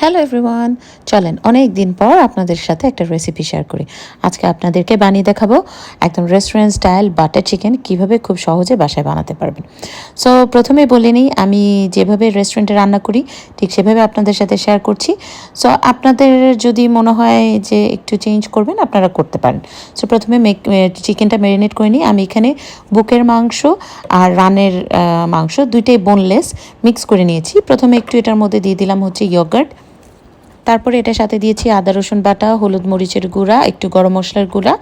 Hello everyone চলেন অনেক দিন পর আপনাদের সাথে একটা রেসিপি শেয়ার করি। আজকে আপনাদেরকে বানিয়ে দেখাবো একদম রেস্টুরেন্ট স্টাইল বাটার চিকেন কীভাবে খুব সহজে বাসায় বানাতে পারবেন। সো প্রথমে বলে নিই, আমি যেভাবে রেস্টুরেন্টে রান্না করি, ঠিক সেভাবে আপনাদের সাথে শেয়ার করছি। সো আপনাদের যদি মনে হয় যে একটু চেঞ্জ করবেন, আপনারা করতে পারেন। সো প্রথমে চিকেনটা ম্যারিনেট করে নিই। আমি এখানে বুকের মাংস আর রানের মাংস দুইটাই বোনলেস মিক্স করে নিয়েছি। প্রথমে একটু এটার মধ্যে দিয়ে দিলাম হচ্ছে ইয়োগার্ট তারপরে এটার সাথে দিয়েছি আদা, রসুন বাটা, হলুদ মরিচের গুঁড়া, একটু গরম মশলার গুঁড়া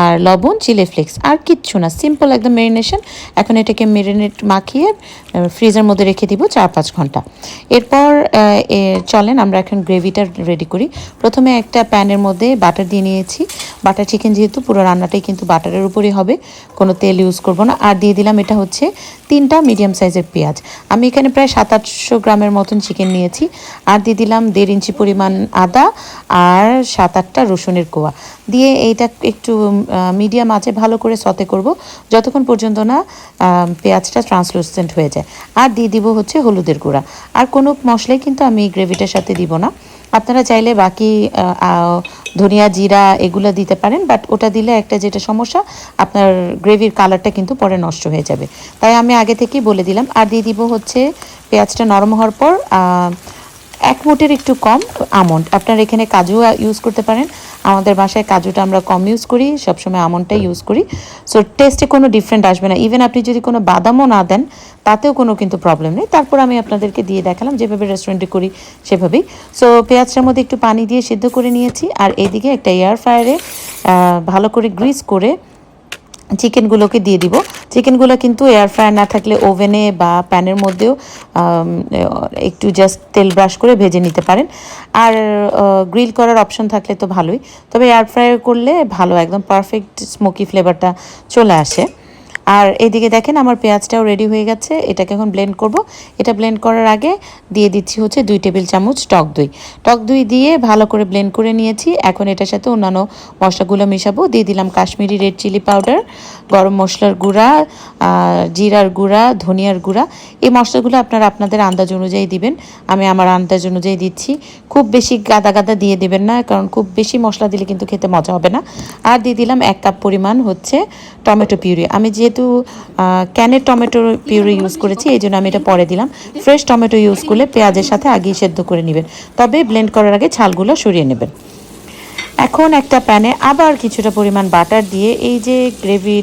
আর লবণ, চিলি ফ্লেক্স। আর কিচ্ছু না সিম্পল একদম মেরিনেশন এখন এটাকে মেরিনেট মাখিয়ে ফ্রিজের মধ্যে রেখে দিব চার পাঁচ ঘণ্টা। এরপর চলেন আমরা এখন গ্রেভিটা রেডি করি। প্রথমে একটা প্যানের মধ্যে বাটার দিয়ে নিয়েছি। বাটার চিকেন যেহেতু পুরো রান্নাটাই কিন্তু বাটারের উপরই হবে, কোনো তেল ইউজ করব না। আর দিয়ে দিলাম, এটা হচ্ছে তিনটা মিডিয়াম সাইজের পেঁয়াজ। আমি এখানে প্রায় সাত আটশো গ্রামের মতন চিকেন নিয়েছি। আর দিয়ে দিলাম দেড় ইঞ্চি পরিমাণ আদা আর সাত আটটা রসুনের কোয়া। দিয়ে এইটা একটু মিডিয়াম আঁচে ভালো করে সতে করব। যতক্ষণ পর্যন্ত না পেঁয়াজটা ট্রান্সলুসেন্ট হয়ে যায়। আর দিয়ে দিব হচ্ছে হলুদের গুঁড়া। আর কোনো মশলাই কিন্তু আমি গ্রেভিটার সাথে দিব না। আপনারা চাইলে বাকি ধনিয়া, জিরা এগুলো দিতে পারেন বাট ওটা দিলে একটা যেটা সমস্যা, আপনার গ্রেভির কালারটা কিন্তু পরে নষ্ট হয়ে যাবে। তাই আমি আগে থেকেই বলে দিলাম। আর দিয়ে দিব হচ্ছে পেঁয়াজটা নরম হওয়ার পর এক মুটের একটু কম আমন্ড। আপনার এখানে কাজু ইউজ করতে পারেন। আমাদের বাসায় কাজুটা আমরা কম ইউজ করি, সবসময় আমন্ডটাই ইউজ করি। সো টেস্টে কোনো ডিফারেন্ট আসবে না। ইভেন আপনি যদি কোনো বাদামও না দেন, তাতেও কোনো কিন্তু প্রবলেম নেই। তারপর আমি আপনাদেরকে দিয়ে দেখালাম যেভাবে রেস্টুরেন্টে করি, সেভাবেই। সো পেঁয়াজটার মধ্যে একটু পানি দিয়ে সিদ্ধ করে নিয়েছি। আর এদিকে একটা এয়ার ফ্রায়ারে ভালো করে গ্রিস করে চিকেনগুলোকে দিয়ে দিব। চিকেনগুলো কিন্তু এয়ার ফ্রায়ার না থাকলে ওভেনে বা প্যানের মধ্যেও একটু জাস্ট তেল ব্রাশ করে ভেজে নিতে পারেন। আর গ্রিল করার অপশন থাকলে তো ভালোই। তবে এয়ার ফ্রায়ার করলে ভালো, একদম পারফেক্ট স্মোকি ফ্লেভারটা চলে আসে। আর এদিকে দেখেন আমার পেঁয়াজটাও রেডি হয়ে গেছে, এটাকে এখন ব্লেন্ড করব। এটা ব্লেন্ড করার আগে দিয়ে দিচ্ছি হচ্ছে দুই টেবিল চামচ টক দই। টক দই দিয়ে ভালো করে ব্লেন্ড করে নিয়েছি, এখন এটার সাথে অন্যান্য মশলাগুলো মেশাবো। দিয়ে দিলাম কাশ্মীরি রেড চিলি পাউডার গরম মশলার গুঁড়া জিরার গুঁড়া, ধনিয়ার গুঁড়া। এই মশলাগুলো আপনারা আপনাদের আন্দাজ অনুযায়ী দিবেন, আমি আমার আন্দাজ অনুযায়ী দিচ্ছি। খুব বেশি গাদা গাদা দিয়ে দিবেন না, কারণ খুব বেশি মশলা দিলে কিন্তু খেতে মজা হবে না। আর দিয়ে দিলাম এক কাপ পরিমাণ হচ্ছে টমেটো পিউরি। আমি যেহেতু ক্যানের টমেটো পিউরি ইউজ করেছি, এই জন্য আমি এটা পরে দিলাম। ফ্রেশ টমেটো ইউজ করলে পেঁয়াজের সাথে আগেই সেদ্ধ করে নেবেন। তবে ব্লেন্ড করার আগে ছালগুলো সরিয়ে নেবেন। এখন একটা প্যানে আবার কিছুটা পরিমাণ বাটার দিয়ে এই যে গ্রেভি,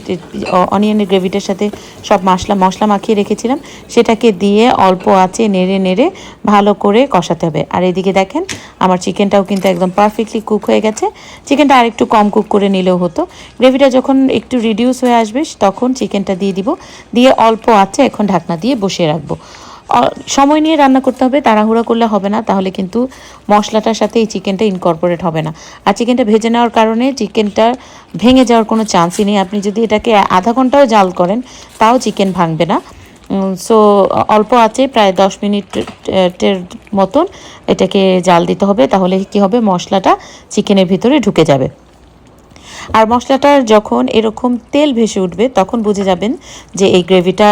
অনিয়নের গ্রেভিটার সাথে সব মশলা মশলা মাখিয়ে রেখেছিলাম, সেটাকে দিয়ে অল্প আছে নেড়ে নেড়ে ভালো করে কষাতে হবে। আর এদিকে দেখেন, আমার চিকেনটাও কিন্তু একদম পারফেক্টলি কুক হয়ে গেছে। চিকেনটা আর একটু কম কুক করে নিলেও হতো। গ্রেভিটা যখন একটু রিডিউস হয়ে আসবে, তখন চিকেনটা দিয়ে দিব। দিয়ে অল্প আছে এখন ঢাকনা দিয়ে বসিয়ে রাখব। সময় নিয়ে রান্না করতে হবে, তাড়াহুড়া করলে হবে না, তাহলে কিন্তু মশলাটার সাথে এই চিকেনটা ইনকর্পোরেট হবে না। আর চিকেনটা ভেজে নেওয়ার কারণে চিকেনটা ভেঙে যাওয়ার কোনো চান্সই নেই। আপনি যদি এটাকে আধা ঘন্টাও জাল করেন, তাও চিকেন ভাঙবে না। সো অল্প আছে, প্রায় দশ মিনিটের মতন এটাকে জাল দিতে হবে, তাহলে কি হবে? মশলাটা চিকেনের ভিতরে ঢুকে যাবে। আর মশলাটার যখন এরকম তেল ভেসে উঠবে, তখন বুঝে যাবেন যে এই গ্রেভিটা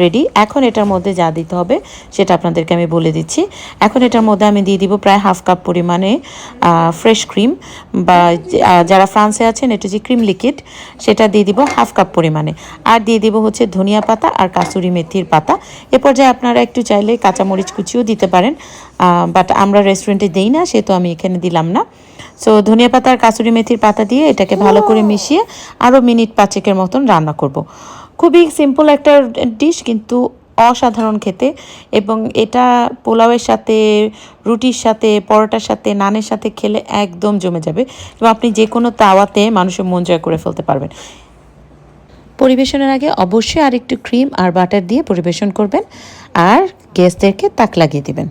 রেডি এখন এটার মধ্যে যা দিতে হবে, সেটা আপনাদেরকে আমি বলে দিচ্ছি। এখন এটার মধ্যে আমি দিয়ে দিব প্রায় হাফ কাপ পরিমাণে ফ্রেশ ক্রিম বা যারা ফ্রান্সে আছেন, এটা যে ক্রিম লিকুইড সেটা দিয়ে দিব হাফ কাপ পরিমাণে। আর দিয়ে দিব হচ্ছে ধনিয়া পাতা আর কাসুরি মেথির পাতা। এ পর্যায়ে আপনারা একটু চাইলে কাঁচামরিচ কুচিও দিতে পারেন বাট আমরা রেস্টুরেন্টে দেই না, সেহেতু আমি এখানে দিলাম না। সো ধনিয়া পাতা আর কাসুরি মেথির পাতা দিয়ে এটাকে ভালো করে মিশিয়ে আরও মিনিট পাঁচেকের মতন রান্না করব। খুবই সিম্পল একটা ডিশ কিন্তু অসাধারণ খেতে। এবং এটা পোলাওয়ের সাথে রুটির সাথে পরোটার সাথে নানের সাথে খেলে একদম জমে যাবে। এবং আপনি যে কোনো তাওয়াতে মানুষের মন জয় করে ফেলতে পারবেন। পরিবেশনের আগে অবশ্যই আরেকটু ক্রিম আর বাটার দিয়ে পরিবেশন করবেন। আর গেস্টদেরকে তাক লাগিয়ে দিবেন।